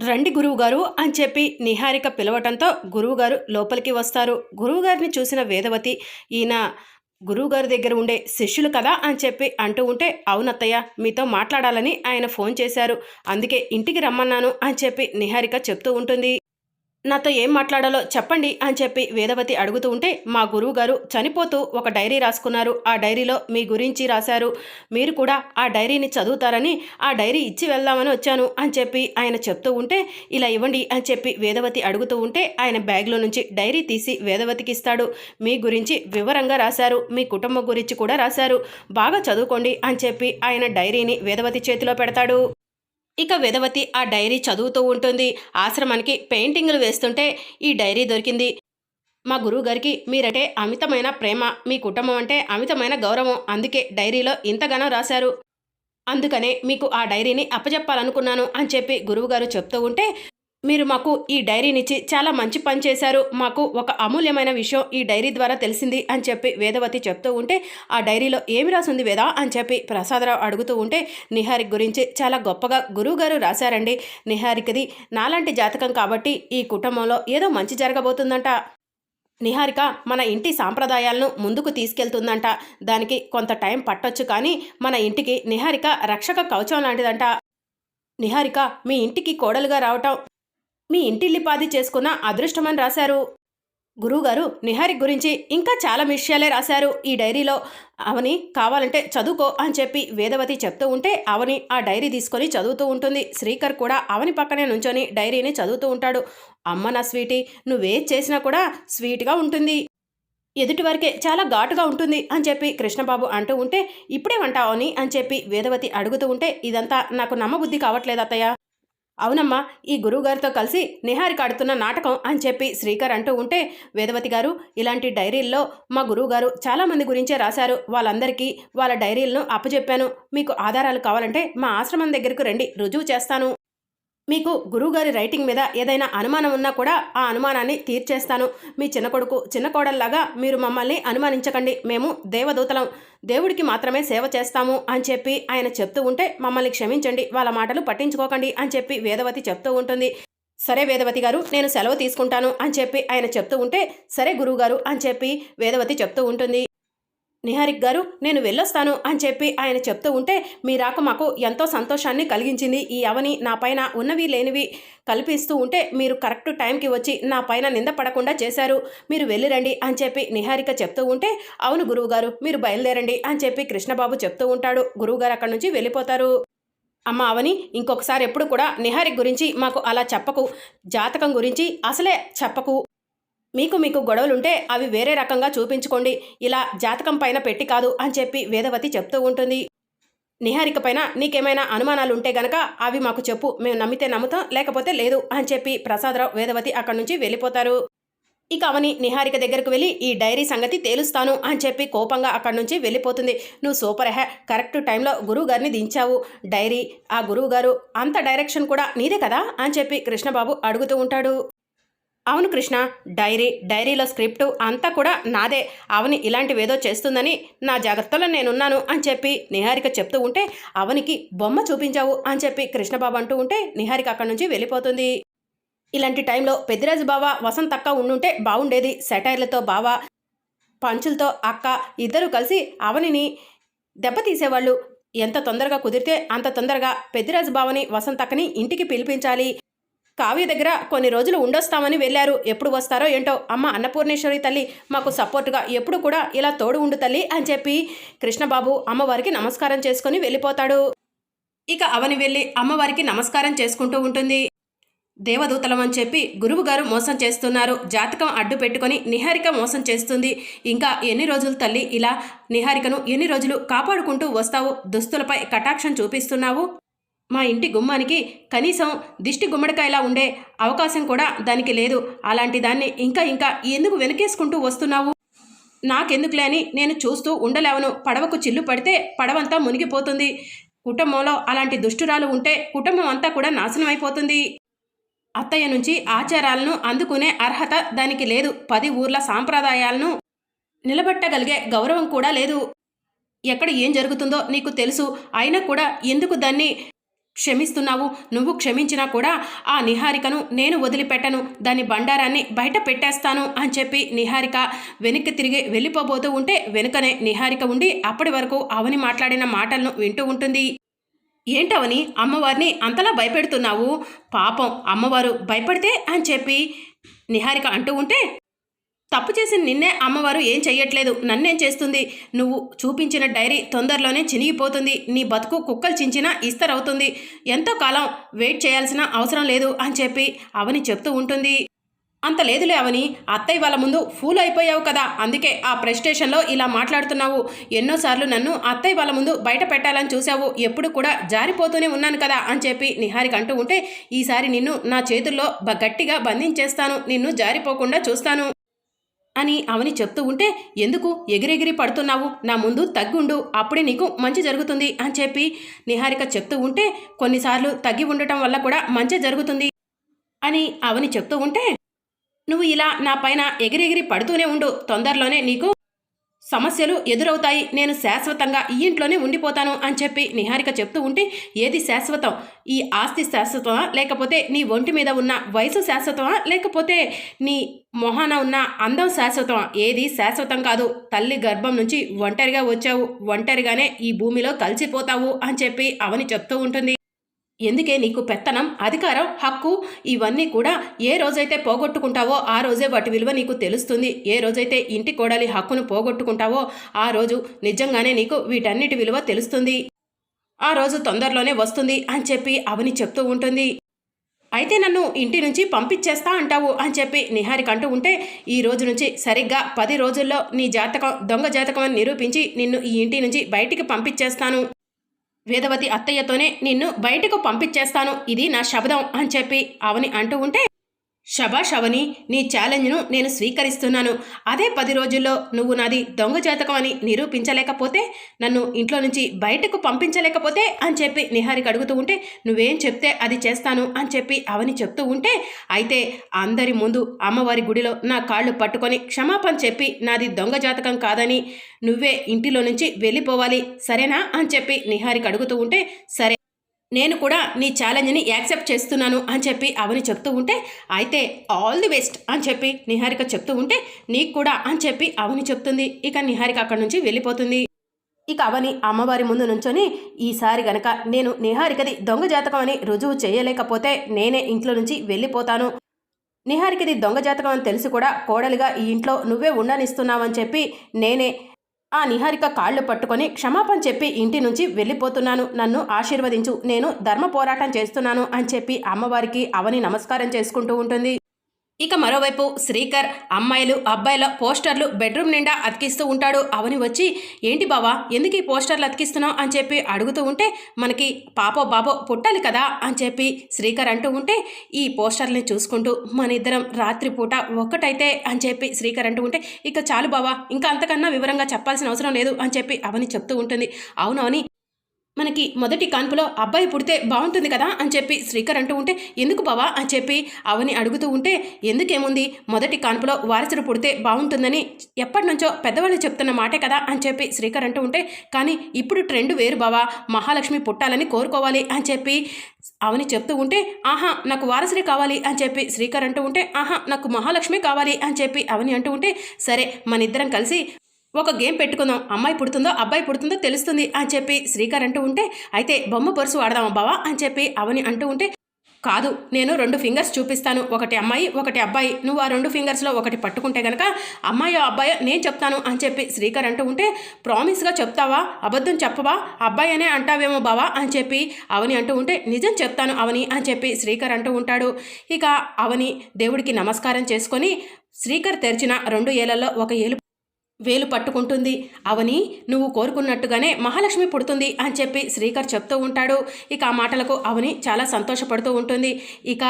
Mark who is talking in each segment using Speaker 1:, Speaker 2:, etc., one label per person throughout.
Speaker 1: రండి గురువుగారు అని చెప్పి నిహారిక పిలవటంతో గురువుగారు లోపలికి వస్తారు. గురువుగారిని చూసిన వేదవతి ఈయన గురువుగారి దగ్గర ఉండే శిష్యులు కదా? అని చెప్పి అంటూ ఉంటే అవునత్తయ్య మీతో మాట్లాడాలని ఆయన ఫోన్ చేశారు. అందుకే ఇంటికి రమ్మన్నాను అని చెప్పి నిహారిక చెప్తూ ఉంటుంది. నాతో ఏం మాట్లాడాలో చెప్పండి అని చెప్పి వేదవతి అడుగుతూ ఉంటే మా గురువు గారు చనిపోతూ ఒక డైరీ రాసుకున్నారు. ఆ డైరీలో మీ గురించి రాశారు. మీరు కూడా ఆ డైరీని చదువుతారని ఆ డైరీ ఇచ్చి వెళ్దామని వచ్చాను అని చెప్పి ఆయన చెప్తూ ఉంటే ఇలా ఇవ్వండి అని చెప్పి వేదవతి అడుగుతూ ఉంటే ఆయన బ్యాగ్లో నుంచి డైరీ తీసి వేదవతికి ఇస్తాడు. మీ గురించి వివరంగా రాశారు. మీ కుటుంబం గురించి కూడా రాశారు. బాగా చదువుకోండి అని చెప్పి ఆయన డైరీని వేదవతి చేతిలో పెడతాడు. ఇక వేదవతి ఆ డైరీ చదువుతూ ఉంటుంది. ఆశ్రమానికి పెయింటింగ్లు వేస్తుంటే ఈ డైరీ దొరికింది. మా గురువుగారికి మీరంటే అమితమైన ప్రేమ మీ కుటుంబం అంటే అమితమైన గౌరవం. అందుకే డైరీలో ఇంతగానో రాశారు. అందుకనే మీకు ఆ డైరీని అప్పచెప్పాలనుకున్నాను అని చెప్పి గురువుగారు చెప్తూ ఉంటే మీరు మాకు ఈ డైరీనిచ్చి చాలా మంచి పని చేశారు. మాకు ఒక అమూల్యమైన విషయం ఈ డైరీ ద్వారా తెలిసింది అని చెప్పి వేదవతి చెప్తూ ఉంటే ఆ డైరీలో ఏమి రాసింది వేదా అని చెప్పి ప్రసాదరావు అడుగుతూ ఉంటే నిహారిక్ గురించి చాలా గొప్పగా గురువుగారు రాశారండి. నిహారికది నాలాంటి జాతకం కాబట్టి ఈ కుటుంబంలో ఏదో మంచి జరగబోతుందంట. నిహారిక మన ఇంటి సాంప్రదాయాలను ముందుకు తీసుకెళ్తుందంట. దానికి కొంత టైం పట్టొచ్చు కానీ మన ఇంటికి నిహారిక రక్షక కవచం లాంటిదంట. నిహారిక మీ ఇంటికి కోడలుగా రావటం మీ ఇంటిల్లిపాది చేసుకున్న అదృష్టమని రాశారు. గురువుగారు నిహారి గురించి ఇంకా చాలా విషయాలే రాశారు. ఈ డైరీలో అవని కావాలంటే చదువుకో అని చెప్పి వేదవతి చెప్తూ ఉంటే అవని ఆ డైరీ తీసుకొని చదువుతూ ఉంటుంది. శ్రీకర్ కూడా అవని పక్కనే నుంచొని డైరీని చదువుతూ ఉంటాడు. అమ్మ నా స్వీటీ నువ్వేది చేసినా కూడా స్వీట్గా ఉంటుంది. ఎదుటి వరకే చాలా ఘాటుగా ఉంటుంది అని చెప్పి కృష్ణబాబు అంటూ ఉంటే ఇప్పుడే వంటావని అని చెప్పి వేదవతి అడుగుతూ ఉంటే ఇదంతా నాకు నమ్మబుద్ధి కావట్లేదు అత్తయ్య. అవునమ్మా ఈ గురువుగారితో కలిసి నిహారిక ఆడుతున్న నాటకం అని చెప్పి శ్రీకర్ అంటూ ఉంటే వేదవతి గారు ఇలాంటి డైరీల్లో మా గురువుగారు చాలామంది గురించే రాశారు. వాళ్ళందరికీ వాళ్ళ డైరీలను అప్పచెప్పాను మీకు ఆధారాలు కావాలంటే మా ఆశ్రమం దగ్గరకు రండి. రుజువు చేస్తాను. మీకు గురువుగారి రైటింగ్ మీద ఏదైనా అనుమానం ఉన్నా కూడా ఆ అనుమానాన్ని తీర్చేస్తాను. మీ చిన్న కొడుకు చిన్న కోడల్లాగా మీరు మమ్మల్ని అనుమానించకండి. మేము దేవదూతలం. దేవుడికి మాత్రమే సేవ చేస్తాము అని చెప్పి ఆయన చెప్తూ ఉంటే మమ్మల్ని క్షమించండి. వాళ్ళ మాటలు పట్టించుకోకండి అని చెప్పి వేదవతి చెప్తూ ఉంటుంది. సరే వేదవతి గారు నేను సెలవు తీసుకుంటాను అని చెప్పి ఆయన చెప్తూ ఉంటే సరే గురువుగారు అని చెప్పి వేదవతి చెప్తూ ఉంటుంది. నిహారిక్ గారు నేను వెళ్ళొస్తాను అని చెప్పి ఆయన చెప్తూ ఉంటే మీ రాక మాకు ఎంతో సంతోషాన్ని కలిగించింది. ఈ అవని నా పైన ఉన్నవి లేనివి కల్పిస్తూ ఉంటే మీరు కరెక్ట్ టైంకి వచ్చి నా పైన నింద పడకుండా చేశారు. మీరు వెళ్ళిరండి అని చెప్పి నిహారిక చెప్తూ ఉంటే అవును గురువుగారు మీరు బయలుదేరండి అని చెప్పి కృష్ణబాబు చెప్తూ ఉంటాడు. గురువుగారు అక్కడి నుంచి వెళ్ళిపోతారు. అమ్మ అవని ఇంకొకసారి ఎప్పుడు కూడా నిహారిక్ గురించి మాకు అలా చెప్పకు. జాతకం గురించి అసలే చెప్పకు. మీకు మీకు గొడవలుంటే అవి వేరే రకంగా చూపించుకోండి. ఇలా జాతకం పైన పెట్టి కాదు అని చెప్పి వేదవతి చెప్తూ ఉంటుంది. నిహారిక పైన నీకేమైనా అనుమానాలు ఉంటే గనక అవి మాకు చెప్పు. మేము నమ్మితే నమ్ముతాం లేకపోతే లేదు అని చెప్పి ప్రసాదరావు వేదవతి అక్కడి నుంచి వెళ్ళిపోతారు. ఇక అవని నిహారిక దగ్గరకు వెళ్ళి ఈ డైరీ సంగతి తేలుస్తాను అని చెప్పి కోపంగా అక్కడి నుంచి వెళ్ళిపోతుంది. నువ్వు సూపర్ హ్యా కరెక్ట్ టైంలో గురువు గారిని దించావు. డైరీ ఆ గురువు గారు అంత డైరెక్షన్ కూడా నీదే కదా అని చెప్పి కృష్ణబాబు అడుగుతూ ఉంటాడు. అవును కృష్ణ డైరీ డైరీలో స్క్రిప్ట్ అంతా కూడా నాదే. అవని ఇలాంటివేదో చేస్తుందని నా జాగ్రత్తలో నేనున్నాను అని చెప్పి నిహారిక చెప్తూ ఉంటే అవనికి బొమ్మ చూపించావు అని చెప్పి కృష్ణబాబు అంటూ ఉంటే నిహారిక అక్కడి నుంచి వెళ్ళిపోతుంది. ఇలాంటి టైంలో పెద్దిరాజు బావ వసంత్ అక్క ఉండుంటే బాగుండేది సెటైర్లతో బావ పంచులతో అక్క ఇద్దరు కలిసి అవనిని దెబ్బతీసేవాళ్ళు ఎంత తొందరగా కుదిరితే అంత తొందరగా పెద్దిరాజు బావని వసంత్ అక్కని ఇంటికి పిలిపించాలి. కావ్య దగ్గర కొన్ని రోజులు ఉండొస్తామని వెళ్ళారు. ఎప్పుడు వస్తారో ఏంటో అమ్మ అన్నపూర్ణేశ్వరి తల్లి మాకు సపోర్టుగా ఎప్పుడు కూడా ఇలా తోడు ఉండు తల్లి అని చెప్పి కృష్ణబాబు అమ్మవారికి నమస్కారం చేసుకుని వెళ్ళిపోతాడు. ఇక అవని వెళ్ళి అమ్మవారికి నమస్కారం చేసుకుంటూ ఉంటుంది. దేవదూతలం అని చెప్పి గురువుగారు మోసం చేస్తున్నారు. జాతకం అడ్డు పెట్టుకొని నిహారిక మోసం చేస్తుంది. ఇంకా ఎన్ని రోజులు తల్లి ఇలా నిహారికను ఎన్ని రోజులు కాపాడుకుంటూ వస్తావు? దుస్తులపై కటాక్షం చూపిస్తున్నావు? మా ఇంటి గుమ్మానికి కనీసం దిష్టి గుమ్మడికాయలా ఉండే అవకాశం కూడా దానికి లేదు. అలాంటి దాన్ని ఇంకా ఇంకా ఎందుకు వెనకేసుకుంటూ వస్తున్నావు? నాకెందుకులే అని నేను చూస్తూ ఉండలేవను. పడవకు చిల్లు పడితే పడవంతా మునిగిపోతుంది. కుటుంబంలో అలాంటి దుష్టురాలు ఉంటే కుటుంబం అంతా కూడా నాశనం అయిపోతుంది. అత్తయ్య నుంచి ఆచారాలను అందుకునే అర్హత దానికి లేదు. పది ఊర్ల సాంప్రదాయాలను నిలబెట్టగలిగే గౌరవం కూడా లేదు. ఎక్కడ ఏం జరుగుతుందో నీకు తెలుసు. అయినా కూడా ఎందుకు దాన్ని క్షమిస్తున్నావు. నువ్వు క్షమించినా కూడా ఆ నిహారికను నేను వదిలిపెట్టను. దాని బండారాన్ని బయట పెట్టేస్తాను అని చెప్పి నిహారిక వెనక్కి తిరిగి వెళ్ళిపోబోతూ ఉంటే వెనుకనే నిహారిక ఉండి అప్పటి వరకు అవని మాట్లాడిన మాటలను వింటూ ఉంటుంది. ఏంటవని అమ్మవారిని అంతలా భయపెడుతున్నావు? పాపం అమ్మవారు భయపడితే అని చెప్పి నిహారిక అంటూ ఉంటే తప్పు చేసిన నిన్నే అమ్మవారు ఏం చెయ్యట్లేదు నన్నేం చేస్తుంది? నువ్వు చూపించిన డైరీ తొందరలోనే చినిగిపోతుంది నీ బతుకు కుక్కలు చించినా ఇస్తరవుతుంది ఎంతో కాలం వెయిట్ చేయాల్సిన అవసరం లేదు అని చెప్పి అవని చెప్తూ ఉంటుంది. అంత లేదులే అవని అత్తయ్య వాళ్ళ ముందు ఫూల్ అయిపోయావు కదా అందుకే ఆ ప్రెస్టేషన్లో ఇలా మాట్లాడుతున్నావు. ఎన్నోసార్లు నన్ను అత్తయ్య వాళ్ళ ముందు బయట పెట్టాలని చూసావు ఎప్పుడు కూడా జారిపోతూనే ఉన్నాను కదా అని చెప్పి నిహారిక అంటూ ఉంటే ఈసారి నిన్ను నా చేతుల్లో గట్టిగా బంధించేస్తాను నిన్ను జారిపోకుండా చూస్తాను. అని అవని చెప్తూ ఉంటే ఎందుకు ఎగిరెగిరి పడుతున్నావు? నా ముందు తగ్గుండు. అప్పుడే నీకు మంచి జరుగుతుంది అని చెప్పి నిహారిక చెప్తూ ఉంటే కొన్నిసార్లు తగ్గి ఉండటం వల్ల కూడా మంచి జరుగుతుంది అని అవని చెప్తూ ఉంటే నువ్వు ఇలా నా పైన ఎగిరెగిరి పడుతూనే ఉండు. తొందరలోనే నీకు సమస్యలు ఎదురవుతాయి నేను శాశ్వతంగా ఈ ఇంట్లోనే ఉండిపోతాను అని చెప్పి నిహారిక చెప్తూ ఉంటే ఏది శాశ్వతం? ఈ ఆస్తి శాశ్వతమా? లేకపోతే నీ ఒంటి మీద ఉన్న వయసు శాశ్వతమా? లేకపోతే నీ మొహాన ఉన్న అందం శాశ్వతమా? ఏది శాశ్వతం కాదు. తల్లి గర్భం నుంచి ఒంటరిగా వచ్చావు ఒంటరిగానే ఈ భూమిలో కలిసిపోతావు అని చెప్పి అవని చెప్తూ ఉంటుంది. ఎందుకే నీకు పెత్తనం అధికారం హక్కు ఇవన్నీ కూడా ఏ రోజైతే పోగొట్టుకుంటావో ఆ రోజే వాటి విలువ నీకు తెలుస్తుంది. ఏ రోజైతే ఇంటి కోడలి హక్కును పోగొట్టుకుంటావో ఆ రోజు నిజంగానే నీకు వీటన్నిటి విలువ తెలుస్తుంది. ఆ రోజు తొందరలోనే వస్తుంది అని చెప్పి అవని చెప్తూ ఉంటుంది. అయితే నన్ను ఇంటి నుంచి పంపించేస్తా అంటావు అని చెప్పి నిహారిక అంటూ ఉంటే ఈ రోజు నుంచి సరిగ్గా పది రోజుల్లో నీ జాతకం దొంగ జాతకం అని నిరూపించి నిన్ను ఈ ఇంటి నుంచి బయటికి పంపించేస్తాను. వేదవతి అత్తయ్యతోనే నిన్ను బయటకు పంపించేస్తాను. ఇది నా శబ్దం అని చెప్పి అవని అంటూ ఉంటే శబాష్ అవని నీ ఛాలెంజ్ను నేను స్వీకరిస్తున్నాను. అదే పది రోజుల్లో నువ్వు నాది దొంగ జాతకం అని నిరూపించలేకపోతే నన్ను ఇంట్లో నుంచి బయటకు పంపించలేకపోతే అని చెప్పి నిహారిక అడుగుతూ ఉంటే నువ్వేం చెప్తే అది చేస్తాను అని చెప్పి అవని చెప్తూ ఉంటే అయితే అందరి ముందు అమ్మవారి గుడిలో నా కాళ్ళు పట్టుకొని క్షమాపణ చెప్పి నాది దొంగ జాతకం కాదని నువ్వే ఇంటిలో నుంచి వెళ్ళిపోవాలి సరేనా అని చెప్పి నిహారిక అడుగుతూ ఉంటే సరే నేను కూడా నీ ఛాలెంజ్ని యాక్సెప్ట్ చేస్తున్నాను అని చెప్పి అవని చెప్తూ ఉంటే అయితే ఆల్ ది బెస్ట్ అని చెప్పి నిహారిక చెప్తూ ఉంటే నీకు కూడా అని చెప్పి అవని చెప్తుంది. ఇక నిహారిక అక్కడి నుంచి వెళ్ళిపోతుంది. ఇక అవని అమ్మవారి ముందు నుంచొని ఈసారి గనక నేను నిహారికది దొంగ జాతకం అని రుజువు చేయలేకపోతే నేనే ఇంట్లో నుంచి వెళ్ళిపోతాను. నిహారికది దొంగ జాతకం అని తెలిసి కూడా కోడలిగా ఈ ఇంట్లో నువ్వే ఉండనిస్తున్నావని చెప్పి నేనే ఆ నిహారిక కాళ్ళు పట్టుకొని క్షమాపణ చెప్పి ఇంటి నుంచి వెళ్ళిపోతున్నాను. నన్ను ఆశీర్వదించు. నేను ధర్మ పోరాటం చేస్తున్నాను అని చెప్పి అమ్మవారికి అవని నమస్కారం చేసుకుంటూ ఉంటుంది. ఇక మరోవైపు శ్రీకర్ అమ్మాయిలు అబ్బాయిల పోస్టర్లు బెడ్రూమ్ నిండా అతికిస్తూ ఉంటాడు. అవని వచ్చి ఏంటి బావా ఎందుకు ఈ పోస్టర్లు అతికిస్తున్నావు? అని చెప్పి అడుగుతూ ఉంటే మనకి పాపో బాబో పుట్టాలి కదా? అని చెప్పి శ్రీకర్ అంటూ ఉంటే ఈ పోస్టర్ని చూసుకుంటూ మన ఇద్దరం రాత్రిపూట ఒక్కటైతే? అని చెప్పి శ్రీకర్ అంటూ ఉంటే ఇక చాలు బావా ఇంకా అంతకన్నా వివరంగా చెప్పాల్సిన అవసరం లేదు అని చెప్పి అవని చెప్తూ ఉంటుంది. అవునవని మనకి మొదటి కాన్పులో అబ్బాయి పుడితే బాగుంటుంది కదా అని చెప్పి శ్రీకర్ అంటూ ఉంటే ఎందుకు బావా? అని చెప్పి అవని అడుగుతూ ఉంటే ఎందుకేముంది? మొదటి కాన్పులో వారసుడు పుడితే బాగుంటుందని ఎప్పటి నుంచో పెద్దవాళ్ళు చెప్తున్న మాటే కదా? అని చెప్పి శ్రీకర్ అంటూ ఉంటే కానీ ఇప్పుడు ట్రెండ్ వేరు బావా. మహాలక్ష్మి పుట్టాలని కోరుకోవాలి అని చెప్పి అవని చెప్తూ ఉంటే ఆహా నాకు వారసుడి కావాలి అని చెప్పి శ్రీకర్ అంటూ ఉంటే ఆహా నాకు మహాలక్ష్మి కావాలి అని చెప్పి అవని అంటూ ఉంటే సరే మన ఇద్దరం కలిసి ఒక గేమ్ పెట్టుకుందాం. అమ్మాయి పుడుతుందో అబ్బాయి పుడుతుందో తెలుస్తుంది అని చెప్పి శ్రీకర్ అంటూ ఉంటే అయితే బొమ్మ పరుసు వాడదాం బావా అని చెప్పి అవని అంటూ ఉంటే కాదు నేను రెండు ఫింగర్స్ చూపిస్తాను. ఒకటి అమ్మాయి ఒకటి అబ్బాయి. నువ్వు ఆ రెండు ఫింగర్స్లో ఒకటి పట్టుకుంటే గనక అమ్మాయి అబ్బాయి నేను చెప్తాను అని చెప్పి శ్రీకర్ అంటూ ఉంటే ప్రామిస్గా చెప్తావా? అబద్ధం చెప్పవా? అబ్బాయి అనే అంటావేమో బావా? అని చెప్పి అవని అంటూ ఉంటే నిజం చెప్తాను అవని అని చెప్పి శ్రీకర్ అంటూ ఉంటాడు. ఇక అవని దేవుడికి నమస్కారం చేసుకొని శ్రీకర్ తెరిచిన రెండు ఏళ్ళలో ఒక ఏలు వేలు పట్టుకుంటుంది. అవని నువ్వు కోరుకున్నట్టుగానే మహాలక్ష్మి పుడుతుంది అని చెప్పి శ్రీకర్ చెప్తూ ఉంటాడు. ఇక ఆ మాటలకు అవని చాలా సంతోషపడుతూ ఉంటుంది. ఇక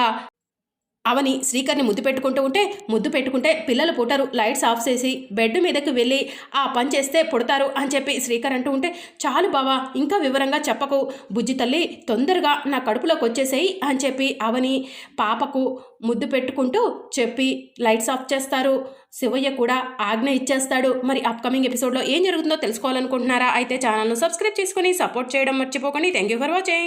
Speaker 1: అవని శ్రీకర్ని ముద్దు పెట్టుకుంటూ ఉంటే ముద్దు పెట్టుకుంటే పిల్లలు పుట్టరు. లైట్స్ ఆఫ్ చేసి బెడ్ మీదకి వెళ్ళి ఆ పని చేస్తే పుడతారు అని చెప్పి శ్రీకర్ అంటూ ఉంటే చాలు బావా ఇంకా వివరంగా చెప్పకు. బుజ్జి తల్లి తొందరగా నా కడుపులోకి వచ్చేసేయి అని చెప్పి అవని పాపకు ముద్దు పెట్టుకుంటూ చెప్పి లైట్స్ ఆఫ్ చేస్తారు. శివయ్య కూడా ఆజ్ఞ ఇచ్చేస్తాడు. మరి అప్కమింగ్ ఎపిసోడ్లో ఏం జరుగుతుందో తెలుసుకోవాలనుకుంటున్నారా? అయితే ఛానల్ను సబ్స్క్రైబ్ చేసుకొని సపోర్ట్ చేయడం మర్చిపోకండి. Thank you for watching